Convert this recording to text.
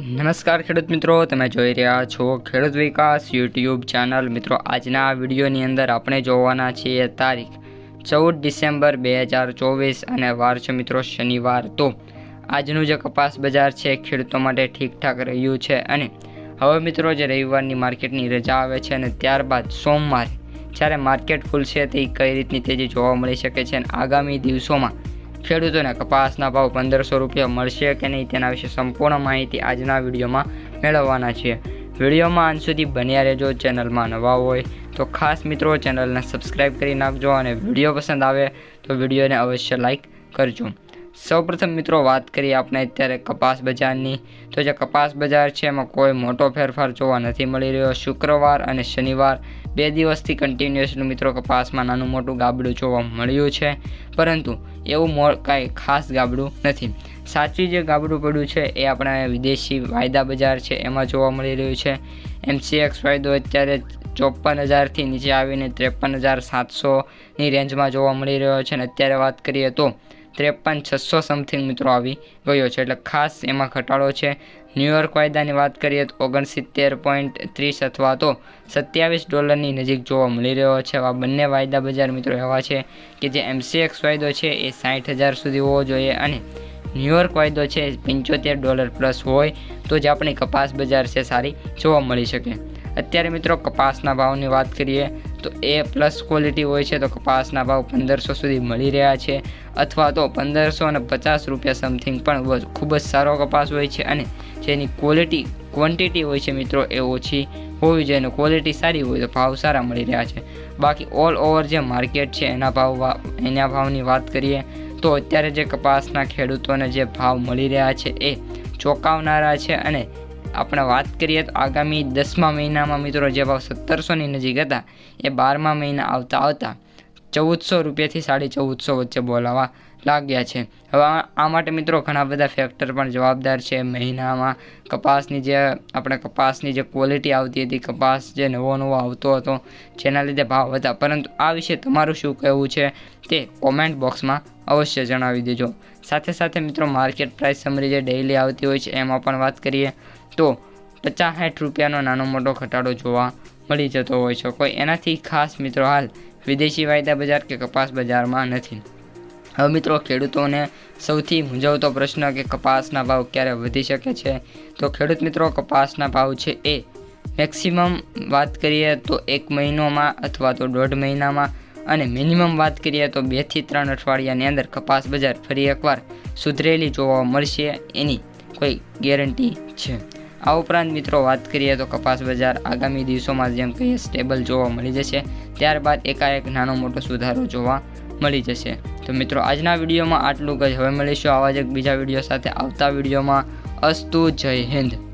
નમસ્કાર ખેડૂત મિત્રો, તમે જોઈ રહ્યા છો ખેડૂત વિકાસ યુટ્યુબ ચેનલ. મિત્રો, આજના વિડીયોની અંદર આપણે જોવાના છીએ તારીખ ચૌદ ડિસેમ્બર બે હજાર ચોવીસ અને વાર છે મિત્રો શનિવાર. તો આજનું જે કપાસ બજાર છે, ખેડૂતો માટે ઠીકઠાક રહ્યું છે અને હવે મિત્રો જે રવિવારની માર્કેટની રજા આવે છે અને ત્યારબાદ સોમવારે જ્યારે માર્કેટ ખુલશે, તે કઈ રીતની તેજી જોવા મળી શકે છે અને આગામી દિવસોમાં ખેડૂતોને કપાસના ભાવ પંદરસો રૂપિયા મળશે કે નહીં તેના વિશે સંપૂર્ણ માહિતી આજના વિડીયોમાં મેળવવાના છીએ. વિડીયોમાં અંત સુધી બન્યા રહેજો, ચેનલમાં નવા હોય તો ખાસ મિત્રો ચેનલને સબસ્ક્રાઈબ કરી નાખજો અને વીડિયો પસંદ આવે તો વિડીયોને અવશ્ય લાઈક કરજો. સૌપ્રથમ મિત્રો વાત કરીએ આપણે અત્યારે કપાસ બજારની. તો જે કપાસ બજાર છે, એમાં કોઈ મોટો ફેરફાર જોવા નથી મળી રહ્યો. શુક્રવાર અને શનિવાર બે દિવસથી કન્ટિન્યુઅસલી મિત્રો કપાસમાં નાનું મોટું ગાબડું જોવા મળ્યું છે. પરંતુ એવું મો, કાંઈ ખાસ ગાબડું નથી. સાચી જે ગાબડું પડ્યું છે, એ આપણા વિદેશી વાયદા બજાર છે, એમાં જોવા મળી રહ્યું છે. એમસીએક્સ વાયદો અત્યારે ચોપન હજારથી નીચે આવીને ત્રેપન હજાર સાતસોની રેન્જમાં જોવા મળી રહ્યો છે. અને અત્યારે વાત કરીએ તો ત્રેપન છસો સમથિંગ મિત્રો આવી ગયો છે. એટલે ખાસ એમાં ઘટાડો છે. ન્યૂયોર્ક વાયદાની વાત કરીએ તો ઓગણસિત્તેર પોઈન્ટ ત્રીસ અથવા તો સત્યાવીસ ડોલરની નજીક જોવા મળી રહ્યો છે. આ બંને વાયદા બજાર મિત્રો એવા છે કે જે એમસીએક્સ વાયદો છે એ સાઠ હજાર સુધી હોવો જોઈએ અને ન્યૂયોર્ક વાયદો છે પંચોતેર ડોલર પ્લસ હોય તો જ આપણી કપાસ બજાર છે સારી જોવા મળી શકે. અત્યારે મિત્રો કપાસના ભાવની વાત કરીએ તો એ પ્લસ ક્વોલિટી હોય છે તો કપાસના ભાવ પંદરસો સુધી મળી રહ્યા છે. અથવા તો પંદરસો અને પચાસ રૂપિયા સમથિંગ પણ ખૂબ જ સારો કપાસ હોય છે અને જેની ક્વોલિટી ક્વોન્ટિટી હોય છે મિત્રો એ ઓછી હોવી જોઈએ અને ક્વોલિટી સારી હોય તો ભાવ સારા મળી રહ્યા છે. બાકી ઓલ ઓવર જે માર્કેટ છે એના ભાવ એના ભાવની વાત કરીએ તો અત્યારે જે કપાસના ખેડૂતોને જે ભાવ મળી રહ્યા છે એ ચોંકાવનારા છે અને આપણે વાત કરીએ તો આગામી દસમા મહિનામાં મિત્રો જે ભાવ સત્તરસોની નજીક હતા, એ બારમા મહિના આવતા આવતા ચૌદસો રૂપિયાથી સાડી ચૌદસો વચ્ચે બોલાવા લાગ્યા છે. હવે આ માટે મિત્રો ઘણા બધા ફેક્ટર પણ જવાબદાર છે. મહિનામાં કપાસની જે, આપણે કપાસની જે ક્વોલિટી આવતી હતી, કપાસ જે નવો નવો આવતો હતો, જેના લીધે ભાવ હતા પરંતુ આ વિશે તમારું શું કહેવું છે તે કોમેન્ટ બોક્સમાં અવશ્ય જણાવી દેજો. સાથે સાથે મિત્રો માર્કેટ પ્રાઇસ સમરી જે ડેઇલી આવતી હોય છે, એમાં પણ વાત કરીએ તો પચાસ સાઠ રૂપિયાનો નાનો મોટો ઘટાડો જોવા મળી જતો હોય છે. કોઈ એનાથી ખાસ મિત્રો હાલ વિદેશી વાયદા બજાર કે કપાસ બજારમાં નથી. હવે મિત્રો ખેડૂતોને સૌથી મૂંઝવતો પ્રશ્ન કે કપાસના ભાવ ક્યારે વધી શકે છે? તો ખેડૂત મિત્રો, કપાસના ભાવ છે એ. મેક્સિમમ વાત કરીએ તો એક મહિનોમાં અથવા તો દોઢ મહિનામાં અને મિનિમમ વાત કરીએ તો બેથી ત્રણ અઠવાડિયાની અંદર કપાસ બજાર ફરી એકવાર સુધરેલી જોવા મળશે એની કોઈ ગેરંટી છે. આ ઉપરાંત મિત્રો વાત કરીએ તો કપાસ બજાર આગામી દિવસોમાં જેમ કહીએ સ્ટેબલ જોવા મળી જશે, ત્યારબાદ એકાએક નાનો મોટો સુધારો જોવા મળી જશે. તો મિત્રો આજના વિડીયોમાં આટલું જ. હવે મળીશું આવા જ એક બીજા વીડિયો સાથે આવતા વિડીયોમાં. અસ્તુ જય હિન્દ.